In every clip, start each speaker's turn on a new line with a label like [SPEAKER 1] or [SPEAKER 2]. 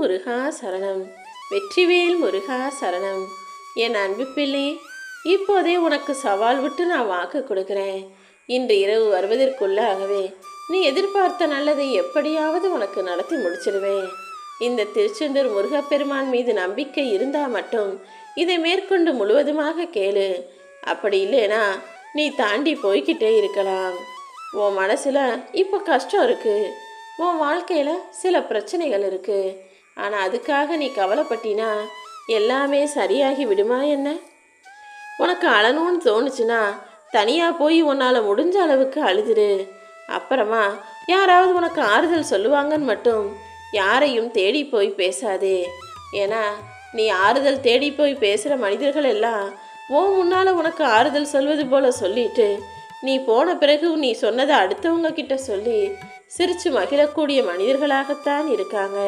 [SPEAKER 1] முருகா சரணம். வெற்றிவேல் முருகா சரணம். என் அன்பு பிள்ளை இப்போதே உனக்கு சவால் விட்டு நான் வாக்கு கொடுக்குறேன். இன்று இரவு வருவதற்குள்ளாகவே நீ எதிர்பார்த்த நல்லதை எப்படியாவது உனக்கு நடத்தி முடிச்சிருவேன் இந்த திருச்செந்தூர் முருகப்பெருமான் மீது நம்பிக்கை இருந்தா மட்டும் இதை மேற்கொண்டு முழுவதுமாக கேளு. அப்படி இல்லைனா நீ தாண்டி போய்கிட்டே இருக்கலாம். உன் மனசில் இப்போ கஷ்டம் இருக்குது உன் வாழ்க்கையில் சில பிரச்சனைகள் இருக்குது ஆனால் அதுக்காக நீ கவலைப்பட்டினா எல்லாமே சரியாகி விடுமா என்ன? உனக்கு அழணும்னு தோணுச்சுன்னா தனியாக போய் உன்னால் முடிஞ்ச அளவுக்கு அழுதுரு. அப்புறமா யாராவது உனக்கு ஆறுதல் சொல்லுவாங்கன்னு மட்டும் யாரையும் தேடி போய் பேசாதே. ஏன்னா நீ ஆறுதல் தேடி போய் பேசுகிற மனிதர்கள் எல்லாம் ஓ முன்னால் உனக்கு ஆறுதல் சொல்வது போல சொல்லிட்டு நீ போன பிறகு நீ சொன்னதை அடுத்தவங்க கிட்ட சொல்லி சிரித்து மகிழக்கூடிய மனிதர்களாகத்தான் இருக்காங்க.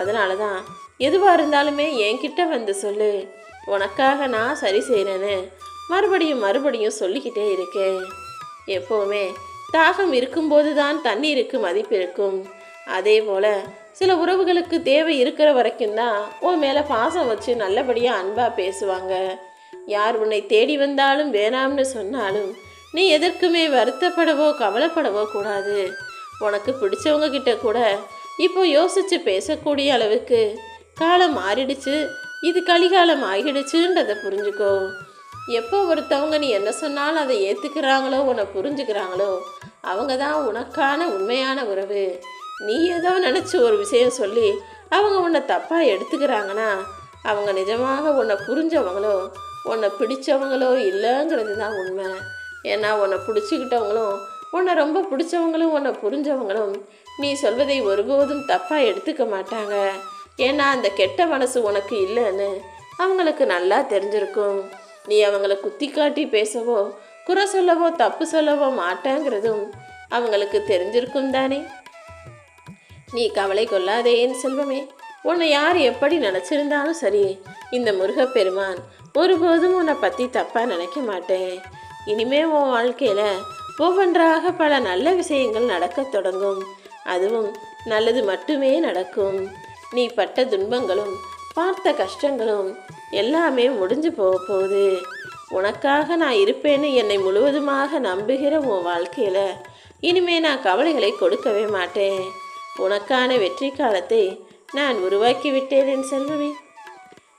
[SPEAKER 1] அதனால தான் எதுவாக இருந்தாலுமே என்கிட்ட வந்து சொல்லு. உனக்காக நான் சரி செய்கிறேன்னு மறுபடியும் மறுபடியும் சொல்லிக்கிட்டே இருக்கேன் எப்போவுமே தாகம் இருக்கும்போது தான் தண்ணீருக்கு மதிப்பு இருக்கும். அதே போல் சில உறவுகளுக்கு தேவை இருக்கிற வரைக்கும் தான் உன் மேலே பாசம் வச்சு நல்லபடியாக அன்பாக பேசுவாங்க. யார் உன்னை தேடி வந்தாலும் வேணாம்னு சொன்னாலும் நீ எதற்குமே வருத்தப்படவோ கவலைப்படவோ கூடாது. உனக்கு பிடிச்சவங்க கிட்ட கூட இப்போ யோசிச்சு பேசக்கூடிய அளவுக்கு காலம் மாறிடுச்சு. இது கலிகாலம் ஆகிடுச்சுன்றதை புரிஞ்சுக்கோ. எப்போ ஒருத்தவங்க நீ என்ன சொன்னாலும் அதை ஏற்றுக்கிறாங்களோ உன்னை புரிஞ்சுக்கிறாங்களோ அவங்க தான் உனக்கான உண்மையான உறவு. நீ ஏதோ நினச்சி ஒரு விஷயம் சொல்லி அவங்க உன்னை தப்பாக எடுத்துக்கிறாங்கன்னா அவங்க நிஜமாக உன்னை புரிஞ்சவங்களோ உன்னை பிடிச்சவங்களோ இல்லைங்கிறது தான் உண்மை. ஏன்னா உன்னை பிடிச்சிக்கிட்டவங்களும் உன்னை ரொம்ப பிடிச்சவங்களும் உன்னை புரிஞ்சவங்களும் நீ சொல்வதை ஒருபோதும் தப்பாக எடுத்துக்க மாட்டாங்க. ஏன்னா அந்த கெட்ட மனசு உனக்கு இல்லைன்னு அவங்களுக்கு நல்லா தெரிஞ்சிருக்கும். நீ அவங்கள குத்தி காட்டி பேசவோ குறை சொல்லவோ தப்பு சொல்லவோ மாட்டேங்கிறதும் அவங்களுக்கு தெரிஞ்சிருக்கும் தானே. நீ கவலை கொள்ளாதே என் செல்வமே. உன்னை யார் எப்படி நினச்சிருந்தாலும் சரி இந்த முருகப்பெருமான் ஒருபோதும் உன்னை பற்றி தப்பாக நினைக்க மாட்டேன். இனிமே உன் வாழ்க்கையில் ஒவ்வொன்றாக பல நல்ல விஷயங்கள் நடக்கத் தொடங்கும். அதுவும் நல்லது மட்டுமே நடக்கும். நீ பட்ட துன்பங்களும் பார்த்த கஷ்டங்களும் எல்லாமே முடிஞ்சு போக போகுது. உனக்காக நான் இருப்பேன்னு என்னை முழுவதுமாக நம்புகிற உன் வாழ்க்கையில் இனிமே நான் கவலைகளை கொடுக்கவே மாட்டேன். உனக்கான வெற்றி காலத்தை நான் உருவாக்கி விட்டேன் என் செல்வமே.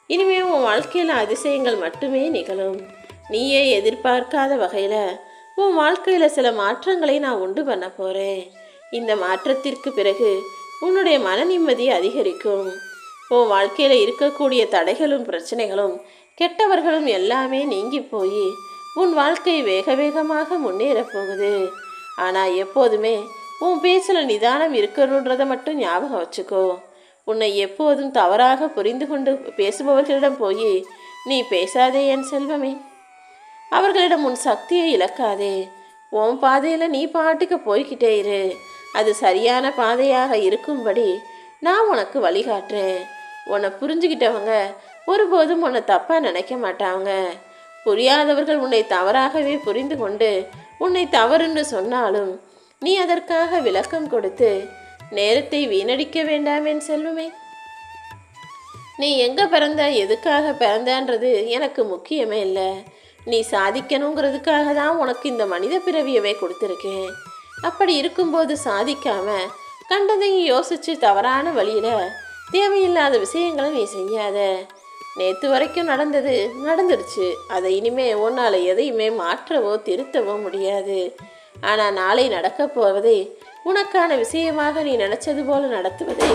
[SPEAKER 1] இனிமே உன் வாழ்க்கையில் அதிசயங்கள் மட்டுமே நிகழும். நீயே எதிர்பார்க்காத வகையில் உன் வாழ்க்கையில் சில மாற்றங்களை நான் உண்டு பண்ண போகிறேன் இந்த மாற்றத்திற்கு பிறகு உன்னுடைய மன நிம்மதி அதிகரிக்கும். உன் வாழ்க்கையில் இருக்கக்கூடிய தடைகளும் பிரச்சனைகளும் கெட்டவர்களும் எல்லாமே நீங்கி போய் உன் வாழ்க்கை வேக வேகமாக முன்னேறப் போகுது. ஆனால் எப்போதுமே உன் பேச்சில் நிதானம் இருக்கணுன்றதை மட்டும் ஞாபகம் வச்சுக்கோ. உன்னை எப்போதும் தவறாக புரிந்து கொண்டு பேசுபவர்களிடம் போய் நீ பேசாதே என் செல்வமே. அவர்களிடம் உன் சக்தியை இழக்காதே. உன் பாதையில் நீ பாட்டுக்கு போய்கிட்டே இரு. அது சரியான பாதையாக இருக்கும்படி நான் உனக்கு வழிகாட்டுறேன். உன்னை புரிஞ்சுக்கிட்டவங்க ஒருபோதும் உன்னை தப்பாக நினைக்க மாட்டாங்க. புரியாதவர்கள் உன்னை தவறாகவே புரிந்து கொண்டு உன்னை தவறுன்னு சொன்னாலும் நீ அதற்காக விளக்கம் கொடுத்து நேரத்தை வீணடிக்க வேண்டாம் செல்வமே. நீ எங்கே பிறந்த எதுக்காக பிறந்தன்றது எனக்கு முக்கியமே இல்லை. நீ சாதிக்கணுங்கிறதுக்காக தான் உனக்கு இந்த மனித பிறவியவே கொடுத்துருக்கேன். அப்படி இருக்கும்போது சாதிக்காம கண்டதையும் யோசிச்சு தவறான வழியில் தேவையில்லாத விஷயங்களை நீ செய்யாத. நேற்று வரைக்கும் நடந்தது நடந்துடுச்சு. அதை இனிமே உன்னால் எதையுமே மாற்றவோ திருத்தவோ முடியாது. ஆனால் நாளை நடக்கப் போவதை உனக்கான விஷயமாக நீ நினச்சது போல நடத்துவதை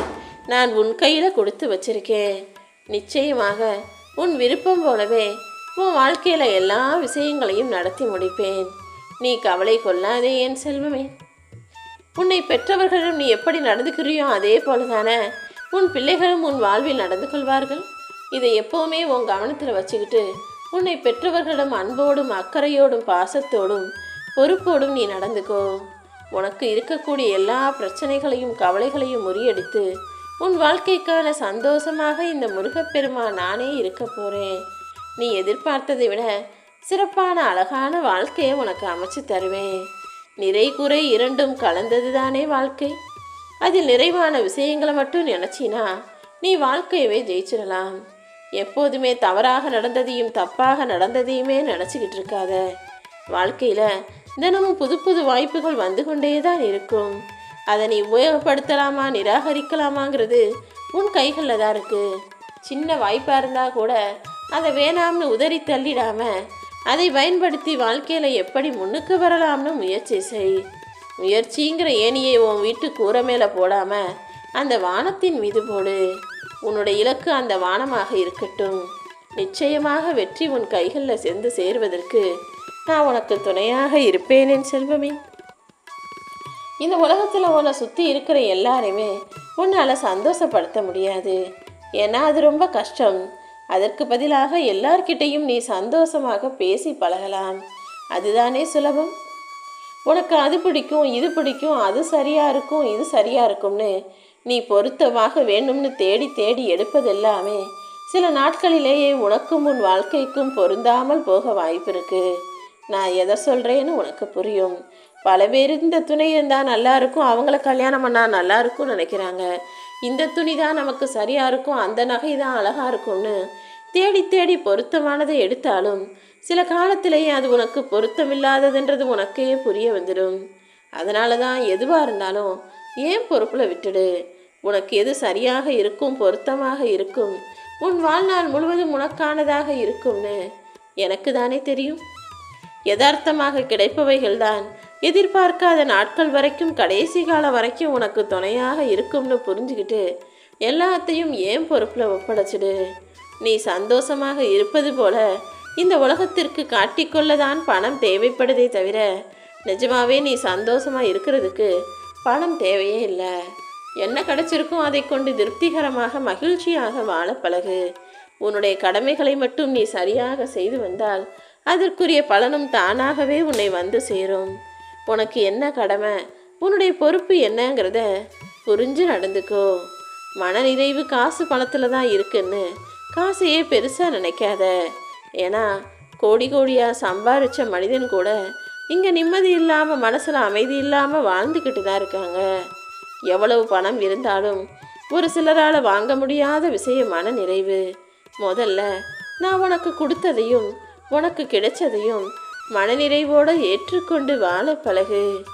[SPEAKER 1] நான் உன் கையில் கொடுத்து வச்சிருக்கேன். நிச்சயமாக உன் விருப்பம் போலவே உன் வாழ்க்கையில் எல்லா விஷயங்களையும் நடத்தி முடிப்பேன். நீ கவலை கொள்ளாதே என் செல்வமே. உன்னை பெற்றவர்களிடம் நீ எப்படி நடந்துக்கிறியோ அதே போல தானே உன் பிள்ளைகளும் உன் வாழ்வில் நடந்து கொள்வார்கள். இதை எப்போவுமே உன் கவனத்தில் வச்சுக்கிட்டு உன்னை பெற்றவர்களிடம் அன்போடும் அக்கறையோடும் பாசத்தோடும் பொறுப்போடும் நீ நடந்துக்கோ. உனக்கு இருக்கக்கூடிய எல்லா பிரச்சனைகளையும் கவலைகளையும் முறியடித்து உன் வாழ்க்கைக்கான சந்தோஷமாக இந்த முருகப்பெருமா நானே இருக்க போகிறேன் நீ எதிர்பார்த்ததை விட சிறப்பான அழகான வாழ்க்கையை உனக்கு அமைச்சு தருவேன். நிறை குறை இரண்டும் கலந்தது தானே வாழ்க்கை? அதில் நிறைவான விஷயங்களை மட்டும் நினச்சினா நீ வாழ்க்கையவே ஜெயிச்சிடலாம். எப்போதுமே தவறாக நடந்ததையும் தப்பாக நடந்ததையுமே நினச்சிக்கிட்டு இருக்காத. வாழ்க்கையில் தினமும் புது புது வாய்ப்புகள் வந்து கொண்டே தான் இருக்கும். அதை நீ உபயோகப்படுத்தலாமா நிராகரிக்கலாமாங்கிறது உன் கைகளில் தான் இருக்குது சின்ன வாய்ப்பாக இருந்தால் கூட அதை வேணாம்னு உதறி தள்ளிடாம அதை பயன்படுத்தி வாழ்க்கையில் எப்படி முன்னுக்கு வரலாம்னு முயற்சி செய். முயற்சிங்கிற ஏணியை உன் வீட்டு கூரை மேலே போடாமல் அந்த வானத்தின் மீது போடு. உன்னுடைய இலக்கு அந்த வானமாக இருக்கட்டும். நிச்சயமாக வெற்றி உன் கைகளில் சென்று சேருவதற்கு நான் உனக்கு துணையாக இருப்பேன் என் செல்வமே. இந்த உலகத்தில் உன்னை சுற்றி இருக்கிற எல்லாரையுமே உன்னால் சந்தோஷப்படுத்த முடியாது. ஏன்னா அது ரொம்ப கஷ்டம். அதற்கு பதிலாக எல்லார்கிட்டையும் நீ சந்தோஷமாக பேசி பழகலாம். அதுதானே சுலபம்? உனக்கு அது பிடிக்கும் இது பிடிக்கும் அது சரியாக இருக்கும் இது சரியாக இருக்கும்னு நீ பொருத்தமாக வேண்டும்னு தேடி தேடி எடுப்பதெல்லாமே சில நாட்களிலேயே உனக்கும் உன் வாழ்க்கைக்கும் பொருந்தாமல் போக வாய்ப்பு இருக்கு. நான் எதை சொல்கிறேன்னு உனக்கு புரியும். பல பேர் இந்த துணை இருந்தால் நல்லா இருக்கும் அவங்கள கல்யாணம் பண்ணால் நல்லா இருக்கும்னு நினைக்கிறாங்க. இந்த துணி தான் நமக்கு சரியாக இருக்கும் அந்த நகை தான் அழகாக இருக்கும்னு தேடி தேடி பொருத்தமானதை எடுத்தாலும் சில காலத்திலேயே அது உனக்கு பொருத்தமில்லாததுன்றது உனக்கே புரிய வந்துடும். அதனால தான் எதுவாக இருந்தாலும் ஏன் பொறுப்பில் விட்டுடு? உனக்கு எது சரியாக இருக்கும் பொருத்தமாக இருக்கும் உன் வாழ்நாள் முழுவதும் உனக்கானதாக இருக்கும்னு எனக்கு தானே தெரியும். யதார்த்தமாக கிடைப்பவைகள்தான் எதிர்பார்க்காத நாட்கள் வரைக்கும் கடைசி காலம் வரைக்கும் உனக்கு துணையாக இருக்கும்னு புரிஞ்சுக்கிட்டு எல்லாத்தையும் ஏன் பொறுப்பில் ஒப்படைச்சிடு? நீ சந்தோஷமாக இருப்பது போல இந்த உலகத்திற்கு காட்டிக்கொள்ளதான் பணம் தேவைப்படுதே தவிர நிஜமாவே நீ சந்தோஷமாக இருக்கிறதுக்கு பணம் தேவையே இல்லை. என்ன கிடைச்சிருக்கும் அதை கொண்டு திருப்திகரமாக மகிழ்ச்சியாக வாழ பழகு. உன்னுடைய கடமைகளை மட்டும் நீ சரியாக செய்து வந்தால் அதற்குரிய பலனும் தானாகவே உன்னை வந்து சேரும். உனக்கு என்ன கடமை? உன்னுடைய பொறுப்பு என்னங்கிறத புரிஞ்சு நடந்துக்கோ. மனநிறைவு காசு பணத்தில் தான் இருக்குன்னு காசையே பெருசாக நினைக்காத. ஏன்னா கோடி கோடியாக சம்பாரித்த மனிதன் கூட இங்கே நிம்மதி இல்லாமல் மனசில் அமைதி இல்லாமல் வாழ்ந்துக்கிட்டு தான் இருக்காங்க. எவ்வளவு பணம் இருந்தாலும் ஒரு சிலரால் வாங்க முடியாத விஷயம் மன நிறைவு முதல்ல நான் உனக்கு கொடுத்ததையும் உனக்கு கிடைச்சதையும் மனநிறைவோடு ஏற்றுக்கொண்டு வாழ பழகு.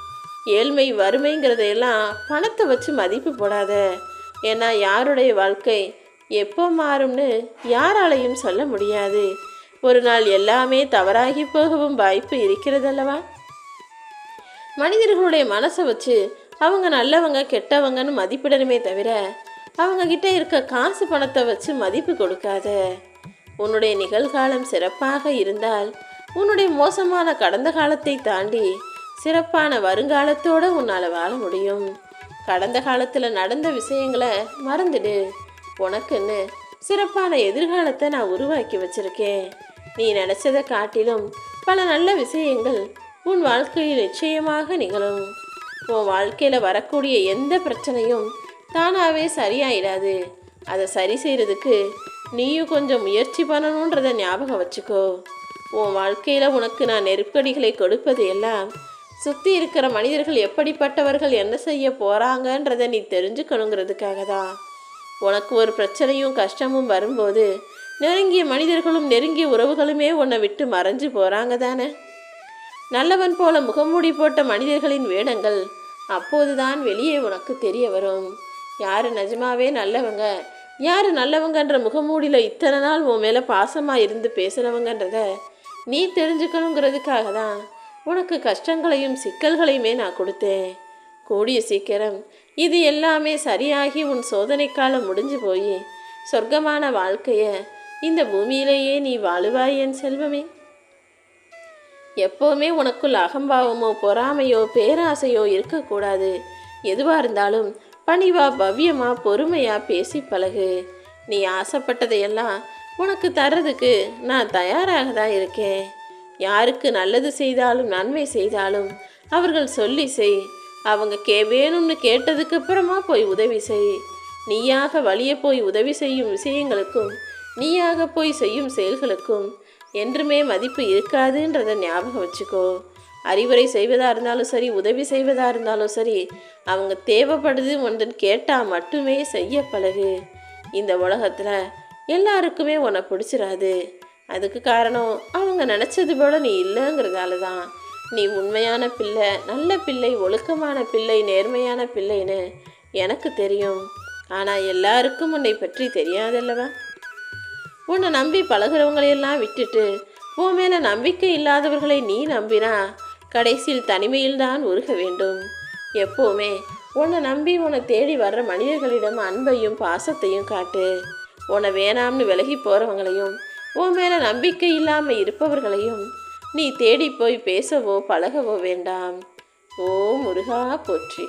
[SPEAKER 1] ஏழ்மை வறுமைங்கிறதையெல்லாம் பணத்தை வச்சு மதிப்பு போடாத. ஏன்னா யாருடைய வாழ்க்கை எப்போ மாறும்னு யாராலையும் சொல்ல முடியாது. ஒரு நாள் எல்லாமே தவறாகி போகவும் வாய்ப்பு இருக்கிறதல்லவா? மனிதர்களுடைய மனசை வச்சு அவங்க நல்லவங்க கெட்டவங்கன்னு மதிப்பிடணுமே தவிர அவங்க கிட்ட இருக்க காசு பணத்தை வச்சு மதிப்பு கொடுக்காத. உன்னுடைய நிகழ்காலம் சிறப்பாக இருந்தால் உன்னுடைய மோசமான கடந்த காலத்தை தாண்டி சிறப்பான வருங்காலத்தோட உன்னால் வாழ முடியும். கடந்த காலத்தில் நடந்த விஷயங்களை மறந்துடு. உனக்குன்னு சிறப்பான எதிர்காலத்தை நான் உருவாக்கி வச்சிருக்கேன். நீ நினச்சதை காட்டிலும் பல நல்ல விஷயங்கள் உன் வாழ்க்கையில் நிச்சயமாக நிகழும். உன் வாழ்க்கையில் வரக்கூடிய எந்த பிரச்சனையும் தானாகவே சரியாயிடாது. அதை சரி செய்கிறதுக்கு நீயும் கொஞ்சம் முயற்சி பண்ணணுன்றதை ஞாபகம் வச்சுக்கோ. உன் வாழ்க்கையில் உனக்கு நான் நெருக்கடிகளை கொடுப்பது எல்லாம் சுற்றி இருக்கிற மனிதர்கள் எப்படிப்பட்டவர்கள் என்ன செய்ய போகிறாங்கன்றதை நீ தெரிஞ்சுக்கணுங்கிறதுக்காக தான் உனக்கு ஒரு பிரச்சனையும் கஷ்டமும் வரும்போது நெருங்கிய மனிதர்களும் நெருங்கிய உறவுகளுமே உன்னை விட்டு மறைஞ்சு போகிறாங்க தானே நல்லவன் போல முகமூடி போட்ட மனிதர்களின் வேடங்கள் அப்போதுதான் வெளியே உனக்கு தெரிய வரும். யார் நிஜமாவே நல்லவங்க? யார் நல்லவங்கன்ற முகமூடியில் இத்தனை நாள் உன் மேலே பாசமாக இருந்து பேசுனவங்கன்றத நீ தெரிஞ்சுக்கணுங்கிறதுக்காக தான் உனக்கு கஷ்டங்களையும் சிக்கல்களையுமே நான் கொடுத்தேன். கூடிய சீக்கிரம் இது எல்லாமே சரியாகி உன் சோதனை காலம் முடிஞ்சு போய் சொர்க்கமான வாழ்க்கைய இந்த பூமியிலேயே நீ வாழுவாய் என் செல்வமே. எப்போவுமே உனக்குள் அகம்பாவமோ பொறாமையோ பேராசையோ இருக்கக்கூடாது. எதுவாக இருந்தாலும் பணிவா பவ்யமாக பொறுமையாக பேசி பழகு. நீ ஆசைப்பட்டதையெல்லாம் உனக்கு தர்றதுக்கு நான் தயாராக தான் இருக்கேன்? யாருக்கு நல்லது செய்தாலும் நன்மை செய்தாலும் அவர்கள் சொல்லி செய். அவங்க கே வேணும்னு கேட்டதுக்கு அப்புறமா போய் உதவி செய். நீயாக வழிய போய் உதவி செய்யும் விஷயங்களுக்கும் நீயாக போய் செய்யும் செயல்களுக்கும் என்றுமே மதிப்பு இருக்காதுன்றதை ஞாபகம் வச்சுக்கோ. அறிவுரை செய்வதாக இருந்தாலும் சரி உதவி செய்வதாக இருந்தாலும் சரி அவங்க தேவைப்படுது ஒன்றுன்னு கேட்டால் மட்டுமே செய்ய பழகு. இந்த உலகத்தில் எல்லாருக்குமே உன்னை பிடிச்சிடாது அதுக்கு காரணம் அவங்க நினச்சது போல நீ இல்லைங்கிறதால தான் நீ உண்மையான பிள்ளை நல்ல பிள்ளை ஒழுக்கமான பிள்ளை நேர்மையான பிள்ளைன்னு எனக்கு தெரியும். ஆனால் எல்லாருக்கும் உன்னை பற்றி தெரியாதல்லவா? உன்னை நம்பி பழகுறவங்களையெல்லாம் விட்டுட்டு உன் மேலே நம்பிக்கை இல்லாதவர்களை நீ நம்பினா கடைசியில் தனிமையில்தான் உருக வேண்டும். எப்போவுமே உன்னை நம்பி உன்னை தேடி வர்ற மனிதர்களிடம் அன்பையும் பாசத்தையும் காட்டு. உன்னை வேணாம்னு விலகி போகிறவங்களையும் உன் மேலே நம்பிக்கை இல்லாமல் இருப்பவர்களையும் நீ தேடி போய் பேசவோ பழகவோ வேண்டாம். ஓ முருகா போற்றி.